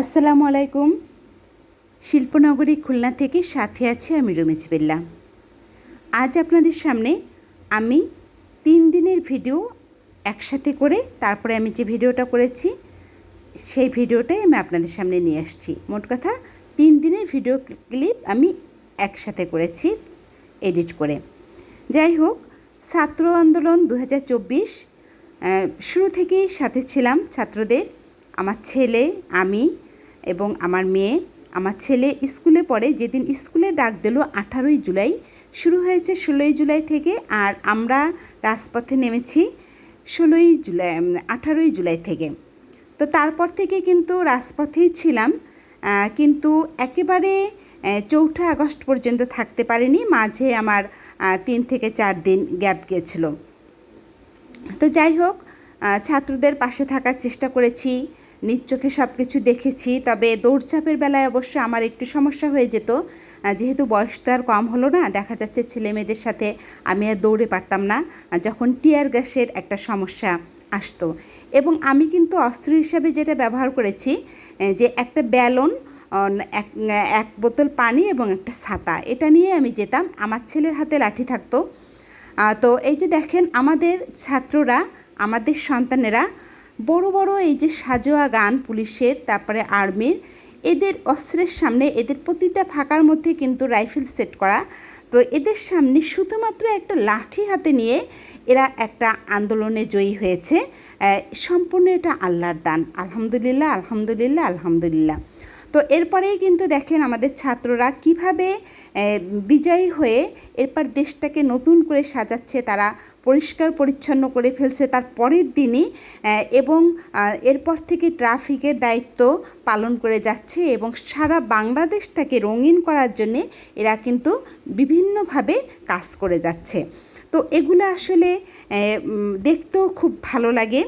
আসসালামু আলাইকুম। শিল্পনগরী খুলনা থেকে সাথে আছি আমি রমেশ বিল্লা। আজ আপনাদের সামনে আমি তিন দিনের ভিডিও একসাথে করে তারপরে আমি যে ভিডিওটা করেছি, সেই ভিডিওটাই আমি আপনাদের সামনে নিয়ে আসছি। মোট কথা, তিন দিনের ভিডিও ক্লিপ আমি একসাথে করেছি এডিট করে। যাই হোক, ছাত্র আন্দোলন দু হাজার চব্বিশ শুরু থেকেই সাথে ছিলাম ছাত্রদের। আমার ছেলে, আমি এবং আমার মেয়ে, আমার ছেলে স্কুলে পড়ে। যেদিন স্কুলে ডাক দিল, আঠারোই জুলাই। শুরু হয়েছে ষোলোই জুলাই থেকে আর আমরা রাজপথে নেমেছি ষোলোই জুলাই আঠারোই জুলাই থেকে। তো তারপর থেকে কিন্তু রাজপথেই ছিলাম। কিন্তু একেবারে চৌঠা আগস্ট পর্যন্ত থাকতে পারিনি। মাঝে আমার তিন থেকে চার দিন গ্যাপ গিয়েছিল তো যাই হোক ছাত্রদের পাশে থাকার চেষ্টা করেছি। নিজ চোখে সব কিছু দেখেছি, তবে দৌড়চাপের বেলায় অবশ্য আমার একটু সমস্যা হয়ে যেত। যেহেতু বয়স তো আর কম হলো না, দেখা যাচ্ছে ছেলে মেয়েদের সাথে আমি আর দৌড়ে পারতাম না যখন টিয়ার গ্যাসের একটা সমস্যা আসতো। এবং আমি কিন্তু অস্ত্র হিসাবে যেটা ব্যবহার করেছি যে একটা ব্যালন এক এক বোতল পানি এবং একটা ছাতা, এটা নিয়ে আমি যেতাম, আমার ছেলের হাতে লাঠি থাকতো। তো এই যে দেখেন, আমাদের ছাত্ররা, আমাদের সন্তানেরা বড় বড় এই যে সাজোয়া গান পুলিশের, তারপরে আর্মির, এদের অস্ত্রের সামনে, এদের প্রতিটা ফাঁকার মধ্যে কিন্তু রাইফেল সেট করা। তো এদের সামনে শুধুমাত্র একটা লাঠি হাতে নিয়ে এরা একটা আন্দোলনে জয়ী হয়েছে। সম্পূর্ণ এটা আল্লাহর দান। আলহামদুলিল্লাহ আলহামদুলিল্লাহ আলহামদুলিল্লাহ। তো এরপরেই কিন্তু দেখেন আমাদের ছাত্ররা কীভাবে বিজয়ী হয়ে এরপর দেশটাকে নতুন করে সাজাচ্ছে, তারা পরিষ্কার পরিচ্ছন্ন করে ফেলছে। তার পরের দিনই এবং এরপর থেকে ট্রাফিকের দায়িত্ব পালন করে যাচ্ছে এবং সারা বাংলাদেশটাকে রঙিন করার জন্যে এরা কিন্তু বিভিন্নভাবে কাজ করে যাচ্ছে। তো এগুলো আসলে দেখতেও খুব ভালো লাগে।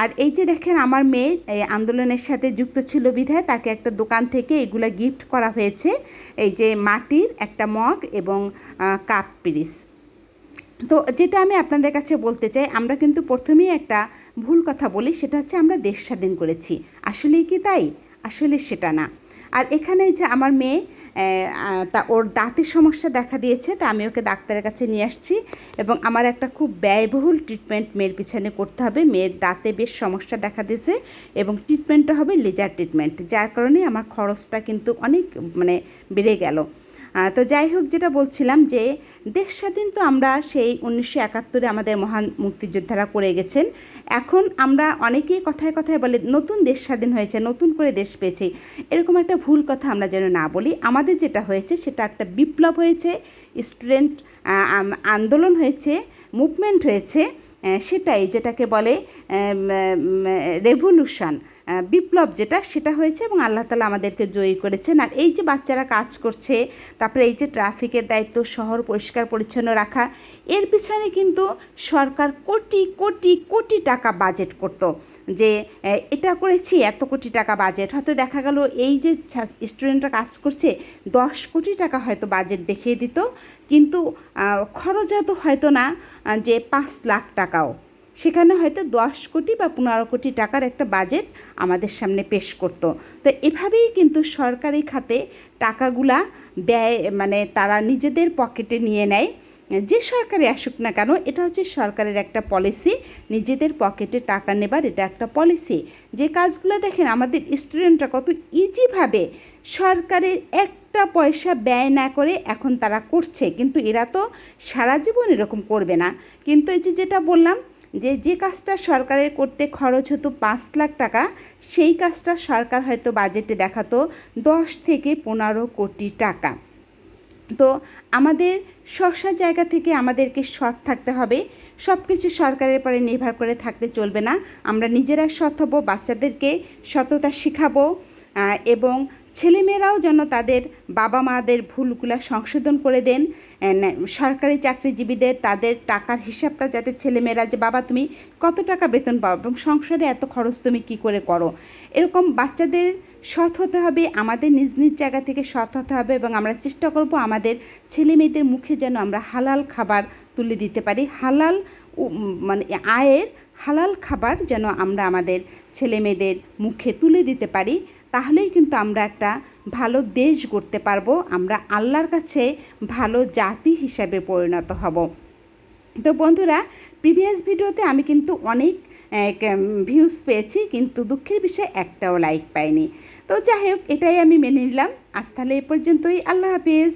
আর এই যে দেখেন আমার মেয়ে এই আন্দোলনের সাথে যুক্ত ছিল বিধায়, তাকে একটা দোকান থেকে এগুলো গিফট করা হয়েছে। এই যে মাটির একটা মগ এবং কাপ পিরিস তো যেটা আমি আপনাদের কাছে বলতে চাই, আমরা কিন্তু প্রথমেই একটা ভুল কথা বলি, সেটা হচ্ছে আমরা দেশ স্বাধীন করেছি। আসলেই কি তাই? আসলে সেটা না। আর এখানে যে আমার মেয়ে তা ওর দাঁতের সমস্যা দেখা দিয়েছে, তা আমি ওকে ডাক্তারের কাছে নিয়ে আসছি এবং আমার একটা খুব ব্যয়বহুল ট্রিটমেন্ট মেয়ের পিছনে করতে হবে। মেয়ের দাঁতে বেশ সমস্যা দেখা দিয়েছে এবং ট্রিটমেন্টটা হবে লেজার ট্রিটমেন্ট যার কারণে আমার খরচটা কিন্তু অনেক মানে বেড়ে গেল। তো যাই হোক যেটা বলছিলাম যে দেশ স্বাধীন তো আমরা সেই উনিশশো একাত্তরে আমাদের মহান মুক্তিযোদ্ধারা করে গেছেন। এখন আমরা অনেকেই কথায় কথায় বলে নতুন দেশ স্বাধীন হয়েছে, নতুন করে দেশ পেয়েছি। এরকম একটা ভুল কথা আমরা যেন না বলি। আমাদের যেটা হয়েছে সেটা একটা বিপ্লব হয়েছে, স্টুডেন্ট আন্দোলন হয়েছে, মুভমেন্ট হয়েছে। সেটাই যেটাকে বলে রেভলিউশন বিপ্লব যেটা, সেটা হয়েছে এবং আল্লাহ তালা আমাদেরকে জয়ী করেছেন। আর এই যে বাচ্চারা কাজ করছে, তারপরে এই যে ট্রাফিকের দায়িত্ব, শহর পরিষ্কার পরিচ্ছন্ন রাখা, এর পিছনে কিন্তু সরকার কোটি কোটি কোটি টাকা বাজেট করতো। যে এটা করেছি, এত কোটি টাকা বাজেট হয়তো দেখা গেল এই যে স্টুডেন্টরা কাজ করছে, দশ কোটি টাকা হয়তো বাজেট দেখিয়ে দিত। কিন্তু খরচ হয়তো হয়তো না যে পাঁচ লাখ টাকাও। সেখানে হয়তো দশ কোটি বা পনেরো কোটি টাকার একটা বাজেট আমাদের সামনে পেশ করত। তো এভাবেই কিন্তু সরকারি খাতে টাকাগুলা ব্যয় মানে তারা নিজেদের পকেটে নিয়ে নেয়। যে সরকারে আসুক না কেন, এটা হচ্ছে সরকারের একটা পলিসি নিজেদের পকেটে টাকা নেবার এটা একটা পলিসি যে কাজগুলো দেখেন, আমাদের স্টুডেন্টরা কত ইজিভাবে সরকারের একটা পয়সা ব্যয় না করে এখন তারা করছে, কিন্তু এরা তো সারা জীবন এরকম করবে না। কিন্তু এই যে যেটা বললাম, যে যে কাজটা সরকারের করতে খরচ হতো পাঁচ লাখ টাকা, সেই কাজটা সরকার হয়তো বাজেটে দেখাতো দশ থেকে পনেরো কোটি টাকা। তো আমাদের স্বসা জায়গা থেকে আমাদেরকে সৎ থাকতে হবে। সব কিছু সরকারের পরে নির্ভর করে থাকতে চলবে না। আমরা নিজেরা সৎ হব, বাচ্চাদেরকে সততা শিখাবো এবং ছেলেমেয়েরাও যেন তাদের বাবা মাদের ভুলগুলো সংশোধন করে দেন। সরকারি চাকরিজীবীদের তাদের টাকার হিসাবটা যাতে ছেলেমেয়েরা যে, বাবা, তুমি কত টাকা বেতন পাও এবং সংসারে এত খরচ তুমি কি করে করো? এরকম বাচ্চাদের সৎ হতে হবে, আমাদের নিজ নিজ জায়গা থেকে সৎ হতে হবে এবং আমরা চেষ্টা করব আমাদের ছেলে মেয়েদের মুখে যেন আমরা হালাল খাবার তুলে দিতে পারি। হালাল মানে আয়ের হালাল খাবার যেন আমরা আমাদের ছেলে মেয়েদের মুখে তুলে দিতে পারি, তাহলেই কিন্তু আমরা একটা ভালো দেশ গড়তে পারব। আমরা আল্লাহর কাছে ভালো জাতি হিসাবে পরিণত হব। তো বন্ধুরা প্রিভিয়াস ভিডিওতে আমি কিন্তু অনেক ভিউজ পেয়েছি, কিন্তু দুঃখের বিষয়ে একটাও লাইক পাইনি। তো যাই হোক, এটাই আমি মেনে নিলাম। আজ তাহলে এ পর্যন্তই। আল্লাহ হাফিজ।